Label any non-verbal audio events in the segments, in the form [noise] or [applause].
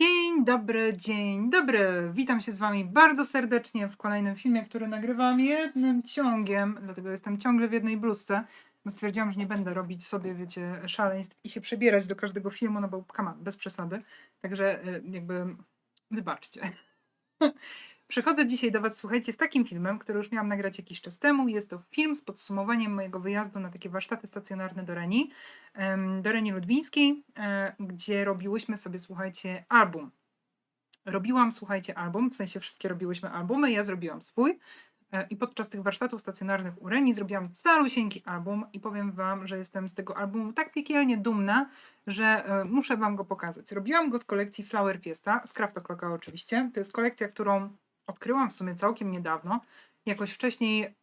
Dzień dobry, dzień dobry. Witam się z Wami bardzo serdecznie w kolejnym filmie, który nagrywam jednym ciągiem, dlatego jestem ciągle w jednej bluzce, bo stwierdziłam, że nie będę robić sobie, wiecie, szaleństw i się przebierać do każdego filmu, no bo come bez przesady. Także y, jakby wybaczcie. [laughs] Przychodzę dzisiaj do Was, słuchajcie, z takim filmem, który już miałam nagrać jakiś czas temu. Jest to film z podsumowaniem mojego wyjazdu na takie warsztaty stacjonarne do Reni, do Reni Ludwińskiej, e, gdzie robiłyśmy sobie, słuchajcie, album. Robiłam, słuchajcie, album, w sensie wszystkie robiłyśmy albumy, ja zrobiłam swój. e, I podczas tych warsztatów stacjonarnych u Reni zrobiłam calusieńki album i powiem Wam, że jestem z tego albumu tak piekielnie dumna, że e, muszę Wam go pokazać. Robiłam go z kolekcji Flower Fiesta, z Craft oczywiście. To jest kolekcja, którą odkryłam w sumie całkiem niedawno. Jakoś wcześniej,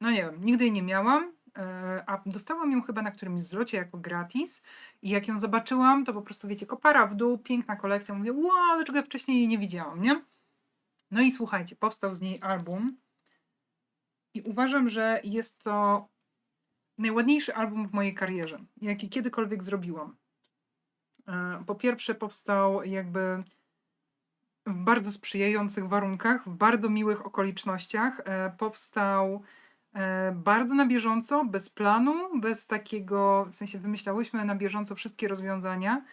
no nie wiem, nigdy jej nie miałam, e, a dostałam ją chyba na którymś zlocie jako gratis. I jak ją zobaczyłam, to po prostu wiecie, kopara w dół, piękna kolekcja. Mówię, wow, dlaczego ja wcześniej jej nie widziałam, nie? No i słuchajcie, powstał z niej album. I uważam, że jest to najładniejszy album w mojej karierze, jaki kiedykolwiek zrobiłam. E, Po pierwsze, powstał jakby w bardzo sprzyjających warunkach, w bardzo miłych okolicznościach. E, Powstał e, bardzo na bieżąco, bez planu, bez takiego, w sensie wymyślałyśmy na bieżąco wszystkie rozwiązania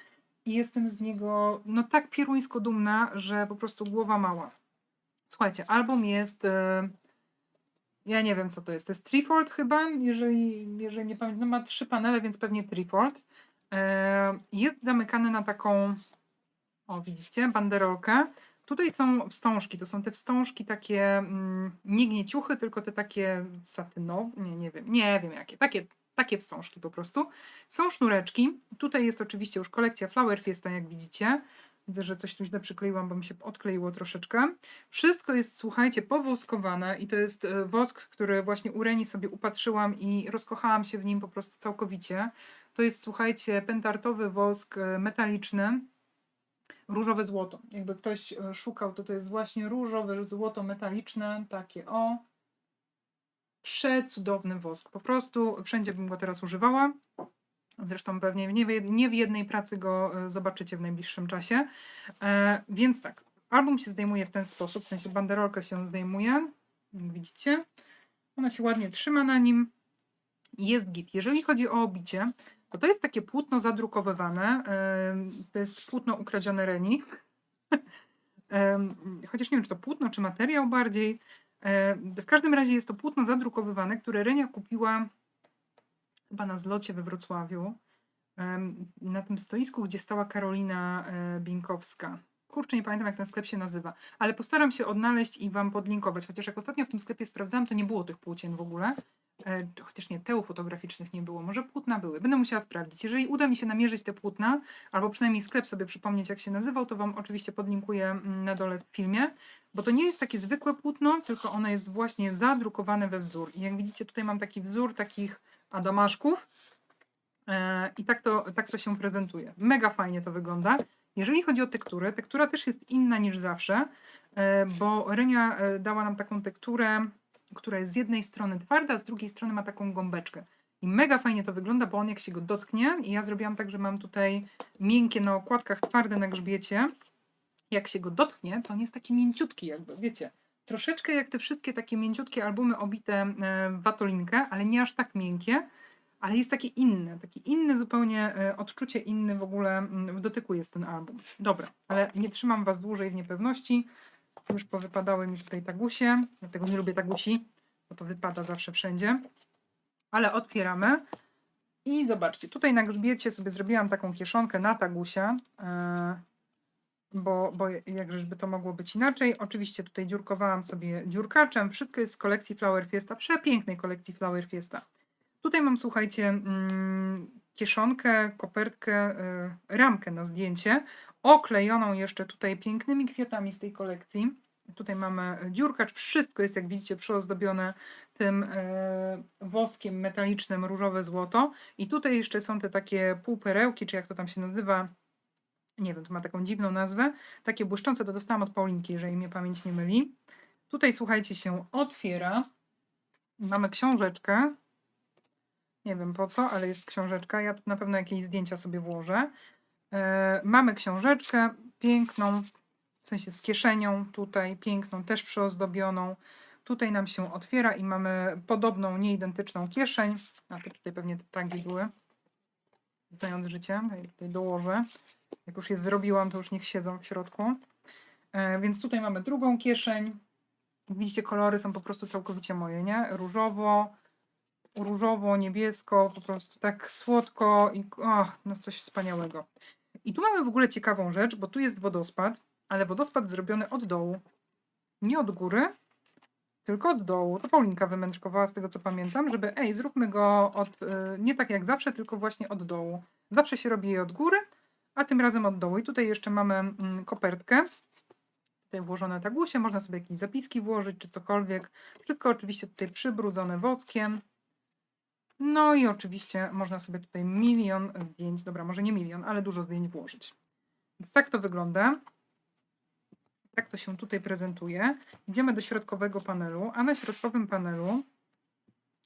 i jestem z niego no tak pieruńsko dumna, że po prostu głowa mała. Słuchajcie, album jest, e, ja nie wiem co to jest, to jest Treeford chyba, jeżeli, jeżeli nie pamiętam, no ma trzy panele, więc pewnie Treeford. E, Jest zamykany na taką, o widzicie, banderolkę. Tutaj są wstążki, to są te wstążki takie, mm, nie gnieciuchy, tylko te takie satynowe, nie, nie wiem, nie wiem jakie, takie, takie wstążki po prostu. Są sznureczki, tutaj jest oczywiście już kolekcja Flower Fiesta, jak widzicie. Widzę, że coś tu źle przykleiłam, bo mi się odkleiło troszeczkę. Wszystko jest, słuchajcie, powoskowane i to jest e, wosk, który właśnie u Reni sobie upatrzyłam i rozkochałam się w nim po prostu całkowicie. To jest, słuchajcie, pentartowy wosk e, metaliczny, różowe złoto. Jakby ktoś e, szukał, to to jest właśnie różowe złoto metaliczne, takie o. Przecudowny wosk. Po prostu wszędzie bym go teraz używała. Zresztą pewnie nie w, jednej pracy go e, zobaczycie w najbliższym czasie. E, więc tak, album się zdejmuje w ten sposób, w sensie banderolkę się zdejmuje. Widzicie, ona się ładnie trzyma na nim. Jest git. Jeżeli chodzi o obicie, to to jest takie płótno zadrukowywane. To jest płótno ukradzione Reni. [laughs] Chociaż nie wiem, czy to płótno, czy materiał bardziej. E, W każdym razie jest to płótno zadrukowywane, które Renia kupiła chyba na zlocie we Wrocławiu. Na tym stoisku, gdzie stała Karolina e, Binkowska. Kurczę, nie pamiętam jak ten sklep się nazywa, ale postaram się odnaleźć i wam podlinkować. Chociaż jak ostatnio w tym sklepie sprawdzałam, to nie było tych płócien w ogóle. E, Chociaż nie, teł fotograficznych nie było, może płótna były. Będę musiała sprawdzić. Jeżeli uda mi się namierzyć te płótna, albo przynajmniej sklep sobie przypomnieć, jak się nazywał, to Wam oczywiście podlinkuję mm, na dole w filmie, bo to nie jest takie zwykłe płótno, tylko ono jest właśnie zadrukowane we wzór. I jak widzicie, tutaj mam taki wzór takich adamaszków e, i tak to, tak to się prezentuje. Mega fajnie to wygląda. Jeżeli chodzi o tekturę, tektura też jest inna niż zawsze, e, bo Renia dała nam taką tekturę, która jest z jednej strony twarda, z drugiej strony ma taką gąbeczkę. I mega fajnie to wygląda, bo on jak się go dotknie, i ja zrobiłam tak, że mam tutaj miękkie na okładkach, twarde na grzbiecie. Jak się go dotknie, to on jest taki mięciutki jakby, wiecie. Troszeczkę jak te wszystkie takie mięciutkie albumy obite e, w watolinkę, ale nie aż tak miękkie, ale jest takie inne, taki inny zupełnie e, odczucie, inny w ogóle mm, w dotyku jest ten album. Dobra, ale nie trzymam Was dłużej w niepewności. Już powypadały mi tutaj tagusie, dlatego nie lubię tagusi, bo to wypada zawsze wszędzie. Ale otwieramy i zobaczcie, tutaj na grzbiecie sobie zrobiłam taką kieszonkę na tagusia, e, bo, bo jakże by to mogło być inaczej. Oczywiście tutaj dziurkowałam sobie dziurkaczem. Wszystko jest z kolekcji Flower Fiesta, przepięknej kolekcji Flower Fiesta. Tutaj mam, słuchajcie, mm, kieszonkę, kopertkę, y, ramkę na zdjęcie, oklejoną jeszcze tutaj pięknymi kwiatami z tej kolekcji. Tutaj mamy dziurkacz, wszystko jest, jak widzicie, przyozdobione tym e, woskiem metalicznym różowe złoto. I tutaj jeszcze są te takie półperełki, czy jak to tam się nazywa, nie wiem, to ma taką dziwną nazwę, takie błyszczące, to dostałam od Paulinki, jeżeli mnie pamięć nie myli. Tutaj, słuchajcie, się otwiera. Mamy książeczkę, nie wiem po co, ale jest książeczka. Ja tu na pewno jakieś zdjęcia sobie włożę. E, mamy książeczkę. piękną, w sensie z kieszenią tutaj, piękną, też przyozdobioną. Tutaj nam się otwiera i mamy podobną, nieidentyczną kieszeń. A tutaj pewnie te tagi były. Znając życie, tutaj dołożę. Jak już je zrobiłam, to już niech siedzą w środku. E, więc tutaj mamy drugą kieszeń. Widzicie, kolory są po prostu całkowicie moje, nie? Różowo, różowo, niebiesko, po prostu tak słodko i o, no coś wspaniałego. I tu mamy w ogóle ciekawą rzecz, bo tu jest wodospad, ale wodospad zrobiony od dołu. Nie od góry, tylko od dołu. To Paulinka wymęczkowała z tego co pamiętam, żeby ej, zróbmy go od, y, nie tak jak zawsze, tylko właśnie od dołu. Zawsze się robi je od góry, a tym razem od dołu. I tutaj jeszcze mamy mm, kopertkę. Tutaj włożone tagusie, można sobie jakieś zapiski włożyć, czy cokolwiek. Wszystko oczywiście tutaj przybrudzone woskiem. No i oczywiście można sobie tutaj milion zdjęć, dobra, może nie milion, ale dużo zdjęć włożyć. Więc tak to wygląda. Tak to się tutaj prezentuje. Idziemy do środkowego panelu, a na środkowym panelu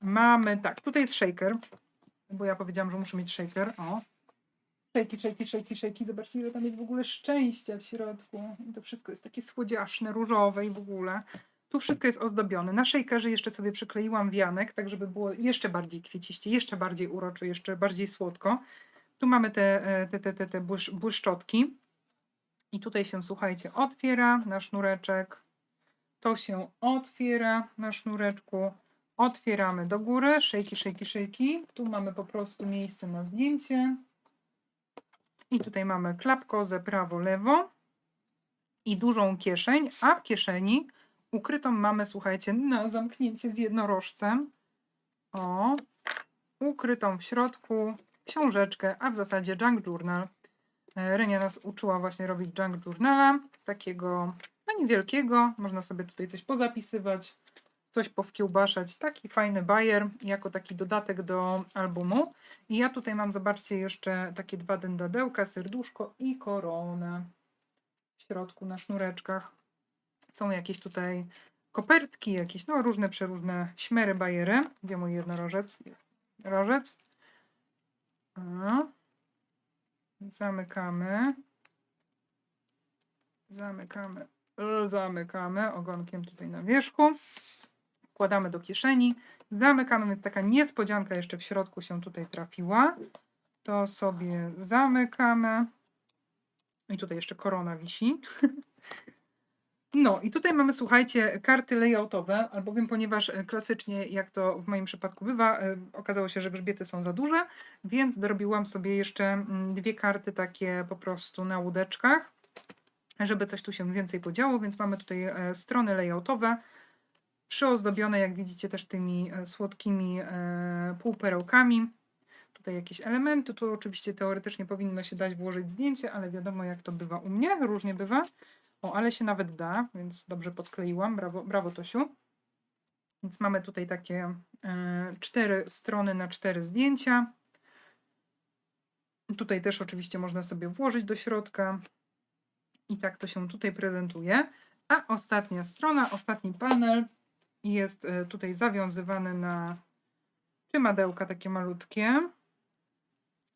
mamy, tak, tutaj jest shaker, bo ja powiedziałam, że muszę mieć shaker, o. Szejki, szejki, szejki, szejki. Zobaczcie, ile tam jest w ogóle szczęścia w środku. I to wszystko jest takie słodziaszne, różowe i w ogóle. Tu wszystko jest ozdobione. Na szejkerze jeszcze sobie przykleiłam wianek, tak żeby było jeszcze bardziej kwieciście, jeszcze bardziej uroczy, jeszcze bardziej słodko. Tu mamy te, e, te, te, te, te błysz, błyszczotki. I tutaj się, słuchajcie, otwiera na sznureczek. To się otwiera na sznureczku. Otwieramy do góry. Szejki, szejki, szejki. Tu mamy po prostu miejsce na zdjęcie. I tutaj mamy klapkozę prawo, lewo. I dużą kieszeń, a w kieszeni ukrytą mamy, słuchajcie, na zamknięcie z jednorożcem. O, ukrytą w środku książeczkę, a w zasadzie junk journal. E, Renia nas uczyła właśnie robić junk journala, takiego no niewielkiego, można sobie tutaj coś pozapisywać, coś powkiełbaszać. Taki fajny bajer, jako taki dodatek do albumu. I ja tutaj mam, zobaczcie, jeszcze takie dwa dędadełka, serduszko i koronę w środku na sznureczkach. Są jakieś tutaj kopertki, jakieś no różne przeróżne śmery, bajery. Gdzie mój jednorożec? Jest rożec. A. Zamykamy. Zamykamy. Zamykamy ogonkiem tutaj na wierzchu. Wkładamy do kieszeni. Zamykamy, więc taka niespodzianka jeszcze w środku się tutaj trafiła. To sobie zamykamy. I tutaj jeszcze korona wisi. [laughs] No i tutaj mamy, słuchajcie, karty layoutowe, albowiem ponieważ e, klasycznie, jak to w moim przypadku bywa, e, okazało się, że grzbiety są za duże, więc dorobiłam sobie jeszcze mm, dwie karty takie po prostu na łódeczkach, żeby coś tu się więcej podziało, więc mamy tutaj e, strony layoutowe, przyozdobione, jak widzicie, też tymi słodkimi półperełkami. Tutaj jakieś elementy, tu oczywiście teoretycznie powinno się dać włożyć zdjęcie, ale wiadomo jak to bywa u mnie, różnie bywa. O, ale się nawet da, więc dobrze podkleiłam. Brawo, brawo Tosiu. Więc mamy tutaj takie e, cztery strony na cztery zdjęcia. Tutaj też oczywiście można sobie włożyć do środka. I tak to się tutaj prezentuje. A ostatnia strona, ostatni panel jest e, tutaj zawiązywany na czymadełka takie malutkie.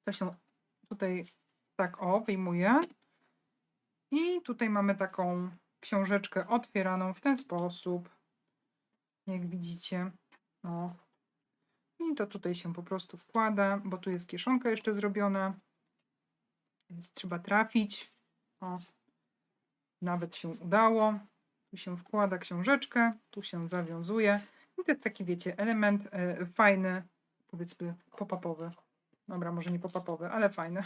To się tutaj tak o wyjmuje. I tutaj mamy taką książeczkę otwieraną w ten sposób. Jak widzicie. O. I to tutaj się po prostu wkłada, bo tu jest kieszonka jeszcze zrobiona. Więc trzeba trafić. O. Nawet się udało. Tu się wkłada książeczkę, tu się zawiązuje. I to jest taki, wiecie, element e, fajny, powiedzmy pop-upowy. Dobra, może nie pop-upowy, ale fajny.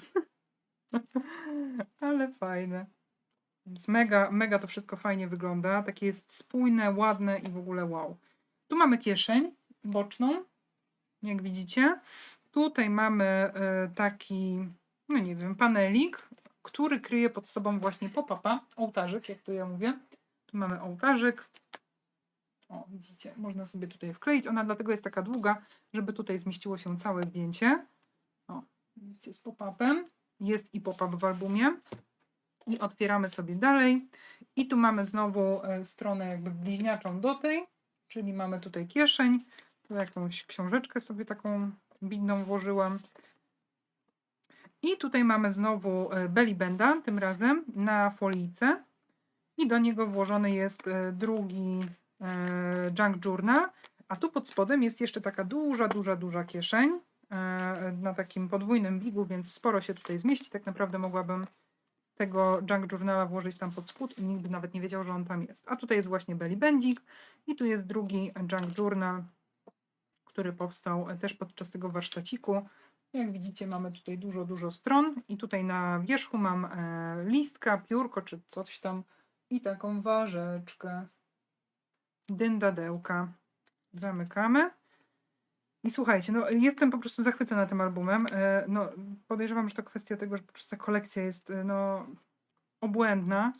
[laughs] ale fajne. Więc mega, mega to wszystko fajnie wygląda. Takie jest spójne, ładne i w ogóle wow. Tu mamy kieszeń boczną, jak widzicie. Tutaj mamy e, taki, no nie wiem, panelik, który kryje pod sobą właśnie pop-upa, ołtarzyk, jak to ja mówię. Tu mamy ołtarzyk. O, widzicie, można sobie tutaj wkleić. Ona dlatego jest taka długa, żeby tutaj zmieściło się całe zdjęcie. O, widzicie, z pop-upem. Jest i pop-up w albumie. I otwieramy sobie dalej. I tu mamy znowu e, stronę jakby bliźniaczą do tej, czyli mamy tutaj kieszeń. Tu jakąś książeczkę sobie taką bidną włożyłam. I tutaj mamy znowu e, belly banda, tym razem na folijce. I do niego włożony jest e, drugi junk journal. A tu pod spodem jest jeszcze taka duża, duża, duża kieszeń na takim podwójnym bigu, więc sporo się tutaj zmieści. Tak naprawdę mogłabym tego junk journala włożyć tam pod spód i nikt by nawet nie wiedział, że on tam jest. A tutaj jest właśnie belly bendzik i tu jest drugi junk journal, który powstał też podczas tego warsztaciku. Jak widzicie, mamy tutaj dużo, dużo stron i tutaj na wierzchu mam e, listka, piórko czy coś tam i taką ważeczkę. Dyndadełka. Zamykamy. I słuchajcie, no jestem po prostu zachwycona tym albumem. E, No, podejrzewam, że to kwestia tego, że po prostu ta kolekcja jest e, no, obłędna.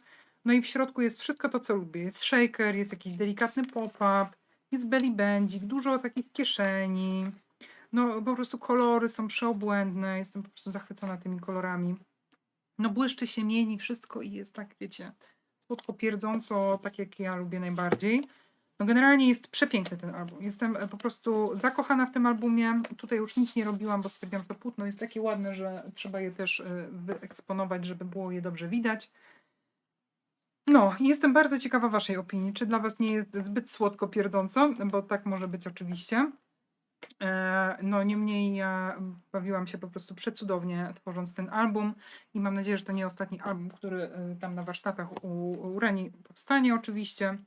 No i w środku jest wszystko to, co lubię. Jest shaker, jest jakiś delikatny pop-up, jest belly bandzik, dużo takich kieszeni. No po prostu kolory są przeobłędne. Jestem po prostu zachwycona tymi kolorami. No błyszczy się, mieni wszystko i jest tak, wiecie, słodko pierdząco, tak jak ja lubię najbardziej. No generalnie jest przepiękny ten album. Jestem e, po prostu zakochana w tym albumie. Tutaj już nic nie robiłam, bo stwierdziłam, że to płótno jest takie ładne, że trzeba je też e, wyeksponować, żeby było je dobrze widać. No, jestem bardzo ciekawa Waszej opinii. Czy dla Was nie jest zbyt słodko pierdząco? Bo tak może być oczywiście. E, No, niemniej ja bawiłam się po prostu przecudownie tworząc ten album i mam nadzieję, że to nie ostatni album, który tam na warsztatach u, u Reni powstanie oczywiście.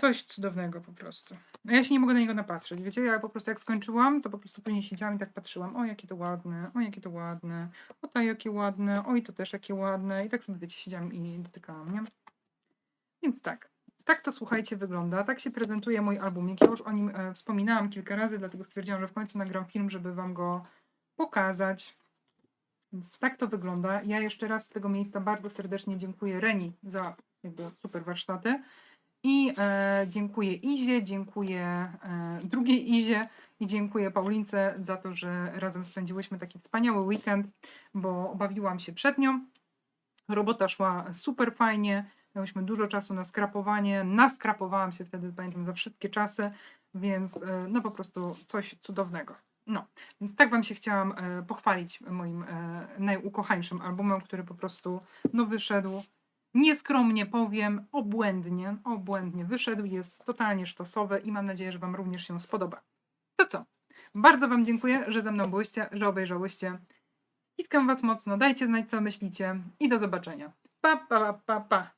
Coś cudownego po prostu. No ja się nie mogę na niego napatrzeć, wiecie, ja po prostu jak skończyłam, to po prostu później siedziałam i tak patrzyłam, o jakie to ładne, o jakie to ładne, o to jakie ładne, oj to też jakie ładne i tak sobie, wiecie, siedziałam i dotykałam, nie? Więc tak, tak to słuchajcie wygląda, tak się prezentuje mój albumik, ja już o nim e, wspominałam kilka razy, dlatego stwierdziłam, że w końcu nagram film, żeby wam go pokazać. Więc tak to wygląda. Ja jeszcze raz z tego miejsca bardzo serdecznie dziękuję Reni za jakby super warsztaty. I e, dziękuję Izie, dziękuję e, drugiej Izie i dziękuję Paulince za to, że razem spędziłyśmy taki wspaniały weekend, bo bawiłam się przed nią. Robota szła super fajnie. Miałyśmy dużo czasu na skrapowanie. Naskrapowałam się wtedy, pamiętam, za wszystkie czasy, więc e, no po prostu coś cudownego. No, więc tak Wam się chciałam e, pochwalić moim e, najukochańszym albumem, który po prostu no wyszedł Nieskromnie powiem, obłędnie, obłędnie wyszedł, jest totalnie sztosowy i mam nadzieję, że Wam również się spodoba. To co? Bardzo Wam dziękuję, że ze mną byłyście, że obejrzałyście. Ściskam Was mocno, dajcie znać, co myślicie i do zobaczenia. Pa, pa, pa, pa. pa.